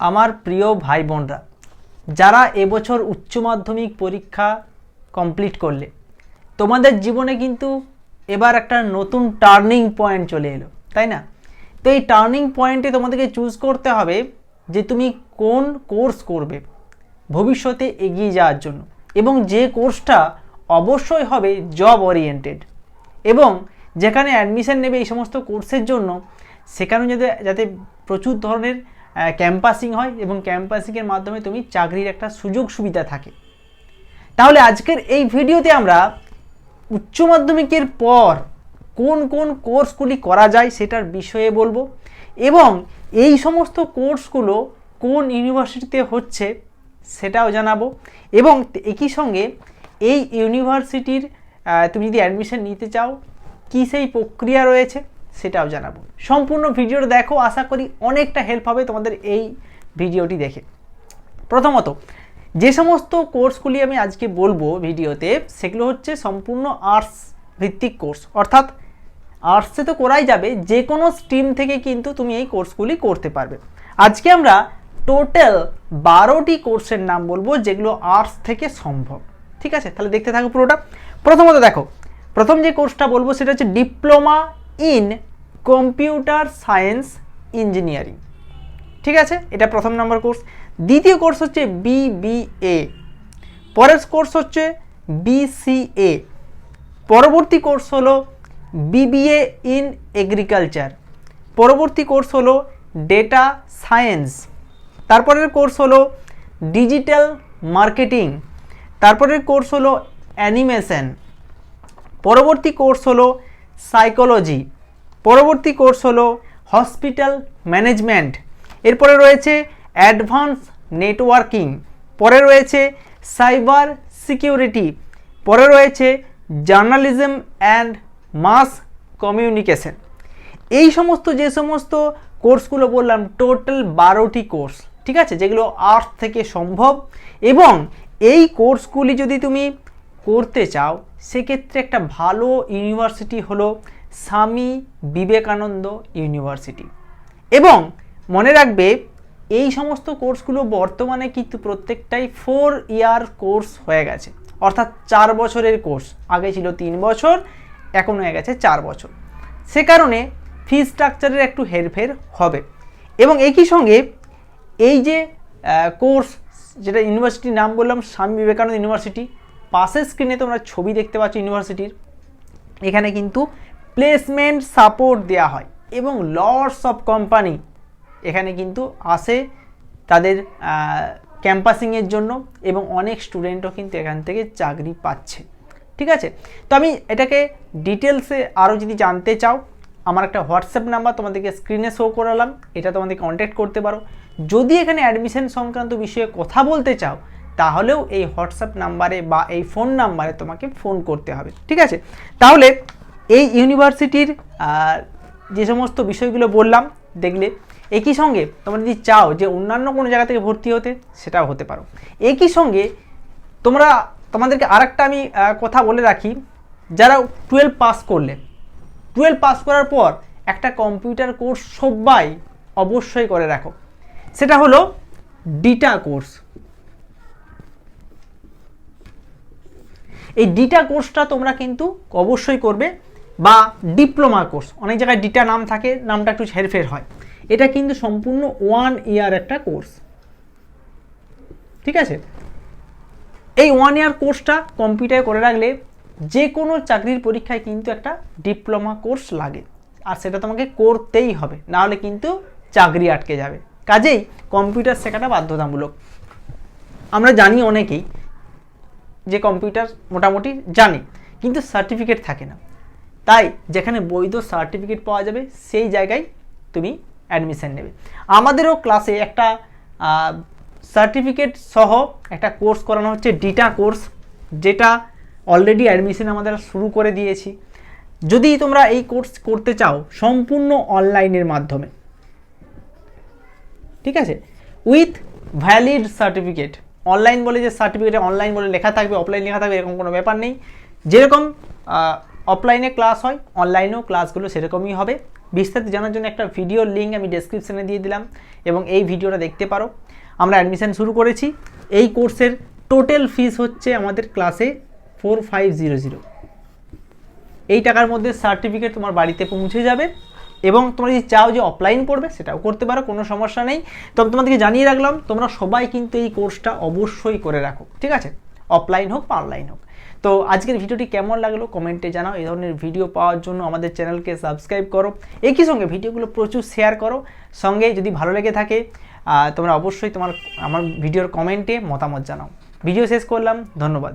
আমার প্রিয় ভাই বোনরা যারা এবছর উচ্চ মাধ্যমিক পরীক্ষা কমপ্লিট করলে, তোমাদের জীবনে কিন্তু এবার একটা নতুন টার্নিং পয়েন্ট চলে এলো, তাই না? তো এই টার্নিং পয়েন্টে তোমাদেরকে চুজ করতে হবে যে তুমি কোন কোর্স করবে ভবিষ্যতে এগিয়ে যাওয়ার জন্য এবং যে কোর্সটা অবশ্যই হবে জব ওরিয়েন্টেড এবং যেখানে অ্যাডমিশন নেবে এই সমস্ত কোর্সের জন্য, সেখানে যাতে যাতে প্রচুর ধরনের ক্যাম্পাসিং হয় এবং ক্যাম্পাসিংয়ের মাধ্যমে তুমি চাকরির একটা সুযোগ সুবিধা থাকে। তাহলে আজকের এই ভিডিওতে আমরা উচ্চ মাধ্যমিকের পর কোন কোন কোর্সগুলি করা যায় সেটার বিষয়ে বলব এবং এই সমস্ত কোর্সগুলো কোন ইউনিভার্সিটিতে হচ্ছে সেটাও জানাব এবং একই সঙ্গে এই ইউনিভার্সিটির তুমি যদি অ্যাডমিশন নিতে চাও, কী সেই প্রক্রিয়া রয়েছে সেটাও জানাব। সম্পূর্ণ ভিডিওটা দেখো, আশা করি অনেকটা হেল্প হবে তোমাদের এই ভিডিওটি দেখে। প্রথমত, যে সমস্ত কোর্সগুলি আমি আজকে বলব ভিডিওতে, সেগুলো হচ্ছে সম্পূর্ণ আর্টস ভিত্তিক কোর্স। অর্থাৎ আর্টসে তো করাই যাবে যে কোনো স্ট্রিম থেকে কিন্তু তুমি এই কোর্সগুলি করতে পারবে। আজকে আমরা টোটাল বারোটি কোর্সের নাম বলব, যেগুলো আর্টস থেকে সম্ভব। ঠিক আছে? তাহলে দেখতে থাকো পুরোটা। প্রথমত দেখো, প্রথম যে কোর্সটা বলব, সেটা হচ্ছে diploma in computer science engineering. ঠিক আছে? এটা প্রথম নম্বর কোর্স। দ্বিতীয় কোর্স হচ্ছে বিবিএ পরের কোর্স হচ্ছে বিসিএ পরবর্তী কোর্স হলো বিবিএ ইন এগ্রিকালচার। পরবর্তী কোর্স হলো ডেটা সায়েন্স। তারপরের কোর্স হলো ডিজিটাল মার্কেটিং। তারপরের কোর্স হলো অ্যানিমেশন। পরবর্তী কোর্স হলো সাইকোলজি। পরবর্তী কোর্স হলো হসপিটাল ম্যানেজমেন্ট। এরপরে রয়েছে অ্যাডভান্স নেটওয়ার্কিং। পরে রয়েছে সাইবার সিকিউরিটি। পরে রয়েছে জার্নালিজম অ্যান্ড মাস কমিউনিকেশন। এই সমস্ত, যে সমস্ত কোর্সগুলো বললাম, টোটাল বারোটি কোর্স, ঠিক আছে, যেগুলো আর্টস থেকে সম্ভব। এবং এই কোর্সগুলি যদি তুমি করতে চাও, সেক্ষেত্রে একটা ভালো ইউনিভার্সিটি হলো স্বামী বিবেকানন্দ ইউনিভার্সিটি। এবং মনে রাখবে, এই সমস্ত কোর্সগুলো বর্তমানে কিন্তু প্রত্যেকটাই ফোর ইয়ার কোর্স হয়ে গেছে। অর্থাৎ চার বছরের কোর্স আগে ছিল তিন বছর, এখন হয়ে গেছে চার বছর। সে কারণে ফি স্ট্রাকচারের একটু হেরফের হবে। এবং একই সঙ্গে এই যে কোর্স যেটা ইউনিভার্সিটির নাম বললাম, স্বামী বিবেকানন্দ ইউনিভার্সিটি, পাশের স্ক্রিনে তোমরা ছবি দেখতে পাচ্ছ ইউনিভার্সিটির। এখানে কিন্তু প্লেসমেন্ট সাপোর্ট দেওয়া হয় এবং লর্ডস অফ কোম্পানি এখানে কিন্তু আসে তাদের ক্যাম্পাসিংয়ের জন্য এবং অনেক স্টুডেন্টও কিন্তু এখান থেকে চাকরি পাচ্ছে। ঠিক আছে? তো আমি এটাকে ডিটেলসে আরও যদি জানতে চাও, আমার একটা হোয়াটসঅ্যাপ নাম্বার তোমাদেরকে স্ক্রিনে শো করালাম, এটা তোমাদের কন্ট্যাক্ট করতে পারো। যদি এখানে অ্যাডমিশন সংক্রান্ত বিষয়ে কথা বলতে চাও, তাহলেও এই হোয়াটসঅ্যাপ নাম্বারে বা এই ফোন নাম্বারে তোমাকে ফোন করতে হবে। ঠিক আছে? তাহলে এই ইউনিভার্সিটির যে সমস্ত বিষয়গুলো বললাম, দেখলে একই সঙ্গে তোমরা যদি চাও যে অন্যান্য কোনো জায়গা থেকে ভর্তি হতে, সেটাও হতে পারো। একই সঙ্গে তোমরা, তোমাদেরকে আরেকটা আমি কথা বলে রাখি, যারা টুয়েলভ পাস করলে, টুয়েলভ পাস করার পর একটা কম্পিউটার কোর্স সবাই অবশ্যই করে রাখো। সেটা হলো ডিটা কোর্স। এই ডিটা কোর্সটা তোমরা কিন্তু অবশ্যই করবে। বা ডিপ্লোমা কোর্স অনেক জায়গায় ডিটা নাম থাকে, নামটা একটু হেরফের হয়। এটা কিন্তু সম্পূর্ণ ওয়ান ইয়ার একটা কোর্স ঠিক আছে? এই ওয়ান ইয়ার কোর্সটা কম্পিউটারে করে রাখলে যে কোনো চাকরির পরীক্ষায় কিন্তু একটা ডিপ্লোমা কোর্স লাগে। আর সেটা তোমাকে করতেই হবে নাহলে কিন্তু চাকরি আটকে যাবে। কাজেই কম্পিউটার শেখাটা বাধ্যতামূলক। আমরা জানি অনেকেই যে কম্পিউটার মোটামুটি জানে, কিন্তু সার্টিফিকেট থাকে না। তাই যেখানে বৈধ সার্টিফিকেট পাওয়া যাবে, সেই জায়গায় তুমি অ্যাডমিশন নেবে। আমাদেরও ক্লাসে একটা সার্টিফিকেট সহ একটা কোর্স করানো হচ্ছে ডিটা কোর্স যেটা অলরেডি অ্যাডমিশন আমাদের শুরু করে দিয়েছি। যদি তোমরা এই কোর্স করতে চাও, সম্পূর্ণ অনলাইনের মাধ্যমে, ঠিক আছে? উইথ ভ্যালিড সার্টিফিকেট অনলাইন বলে যে সার্টিফিকেট অনলাইন বলে লেখা থাকবে অফলাইন লেখা থাকবে, এরকম কোনো ব্যাপার নেই। যেরকম অফলাইনে ক্লাস হয় অনলাইনেও ক্লাসগুলো সেরকমই হবে। বিস্তারিত জানার জন্য একটা ভিডিওর লিঙ্ক আমি ডেসক্রিপশানে দিয়ে দিলাম এবং এই ভিডিওটা দেখতে পারো। আমরা অ্যাডমিশান শুরু করেছি। এই কোর্সের টোটাল ফিস হচ্ছে আমাদের ক্লাসে ফোর ফাইভ জিরো জিরো এই টাকার মধ্যে সার্টিফিকেট তোমার বাড়িতে পৌঁছে যাবে এবং তোমরা যদি চাও যে অফলাইন পড়বে, সেটাও করতে পারো, কোনো সমস্যা নেই। তবে তোমাদেরকে জানিয়ে রাখলাম, তোমরা সবাই কিন্তু এই কোর্সটা অবশ্যই করে রাখো, ঠিক আছে? অফলাইন হোক বা অনলাইন হোক। তো আজকের ভিডিওটি কেমন লাগল কমেন্টে জানাও। এই ধরনের ভিডিও পাওয়ার জন্য আমাদের চ্যানেলকে সাবস্ক্রাইব করো। একই সঙ্গে ভিডিওগুলো প্রচুর শেয়ার করো। সঙ্গে যদি ভালো লেগে থাকে তোমরা অবশ্যই তোমার, আমার ভিডিওর কমেন্টে মতামত জানাও। ভিডিও শেষ করলাম। ধন্যবাদ।